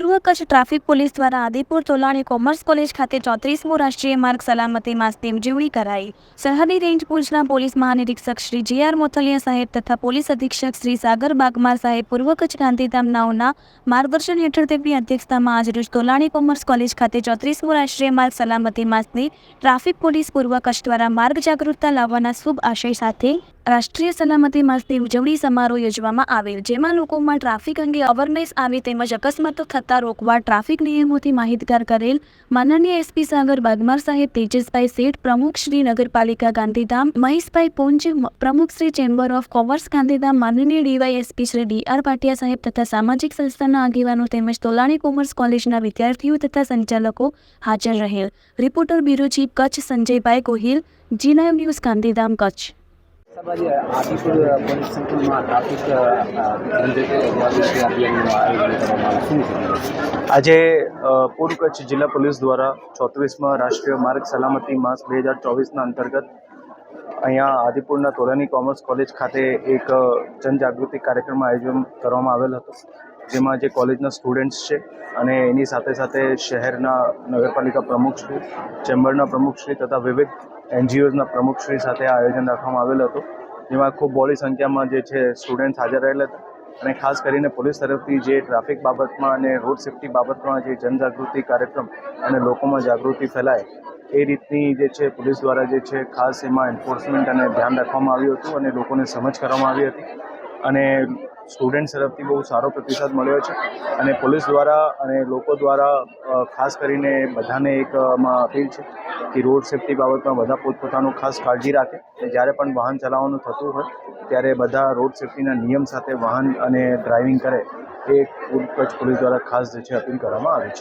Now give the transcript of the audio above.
પૂર્વ Kutch traffic police દ્વારા Adipur Tolani commerce college ખાતે ચોત્રીસમું રાષ્ટ્રીય માર્ગ સલામતી માસની ઉજવણી કરાઈ. સરહદી રેન્જ ભુજના પોલીસ મહાનિરીક્ષક શ્રી જે આર મોથલિયા સાહેબ તથા પોલીસ અધિક્ષક શ્રી સાગર બાગમાર સાહેબ પૂર્વ કચ્છ ગાંધીધામ નાઓના માર્ગદર્શન હેઠળ તેમની અધ્યક્ષતામાં આજરોજ તોલાણી કોમર્સ કોલેજ ખાતે ચોત્રીસમું રાષ્ટ્રીય માર્ગ સલામતી માસની ટ્રાફિક પોલીસ પૂર્વ કચ્છ દ્વારા માર્ગ જાગૃતતા લાવવાના શુભ આશય સાથે રાષ્ટ્રીય સલામતી માસની ઉજવણી સમારોહ યોજવામાં આવેલ, જેમાં લોકોમાં ટ્રાફિક અંગે અવેરનેસ આવી તેમજ અકસ્માતો થતાં રોકવા ટ્રાફિક નિયમોથી માહિતગાર કરેલ માનનીય એસપી સાગર બાગમાર સાહેબ, તેજસભાઈ શેઠ, પ્રમુખ શ્રી નગરપાલિકા ગાંધીધામ, મહેશભાઈ પુંજ પ્રમુખ Shri chamber of commerce Gandhidham, માનનીય DYSP Shri D R Patiya સાહેબ તથા સામાજિક સંસ્થાના આગેવાનો તેમજ તોલાણી કોમર્સ કોલેજના વિદ્યાર્થીઓ તથા સંચાલકો હાજર રહેલ. Reporter bureau chief Kutch Sanjaybhai Gohil, Zee news Gandhidham Kutch. આજે પૂર્વ કચ્છ જિલ્લા પોલીસ દ્વારા ચોત્રીસમાં રાષ્ટ્રીય માર્ગ સલામતી માસ બે હજાર ચોવીસના અંતર્ગત અહીંયા આદિપુરના તોરાની કોમર્સ કોલેજ ખાતે એક જનજાગૃતિ કાર્યક્રમનું આયોજન કરવામાં આવેલ હતું. જેમાં જે કોલેજના સ્ટુડન્ટ્સ છે અને એની સાથે સાથે શહેરના નગરપાલિકા પ્રમુખશ્રી ચેમ્બરના પ્રમુખશ્રી તથા વિવિધ એનજીઓઝના પ્રમુખશ્રી સાથે આયોજન રાખવામાં આવેલ હતું. જેમાં ખૂબ બહોળી સંખ્યામાં જે છે સ્ટુડન્ટ્સ હાજર રહેલા હતા. અને ખાસ કરીને પોલીસ તરફથી જે ટ્રાફિક બાબતમાં અને રોડ સેફ્ટી બાબતમાં જે જનજાગૃતિ કાર્યક્રમ અને લોકોમાં જાગૃતિ ફેલાય, એ રીતની જે છે પોલીસ દ્વારા જે છે ખાસ એમાં એન્ફોર્સમેન્ટ અને ધ્યાન રાખવામાં આવ્યું હતું અને લોકોને સમજ કરવામાં આવી હતી. અને સ્ટુડન્ટ તરફથી બહુ સારો પ્રતિસાદ મળ્યો છે અને પોલીસ દ્વારા અને લોકો દ્વારા ખાસ કરીને બધાને એક અપીલ છે કે રોડ સેફટી બાબતમાં બધા પોતપોતાનું ખાસ કાળજી રાખે અને જ્યારે પણ વાહન ચલાવવાનું થતું હોય ત્યારે બધા રોડ સેફ્ટીના નિયમ સાથે વાહન અને ડ્રાઇવિંગ કરે એ કચ્છ પોલીસ દ્વારા ખાસ જે છે અપીલ કરવામાં આવી છે.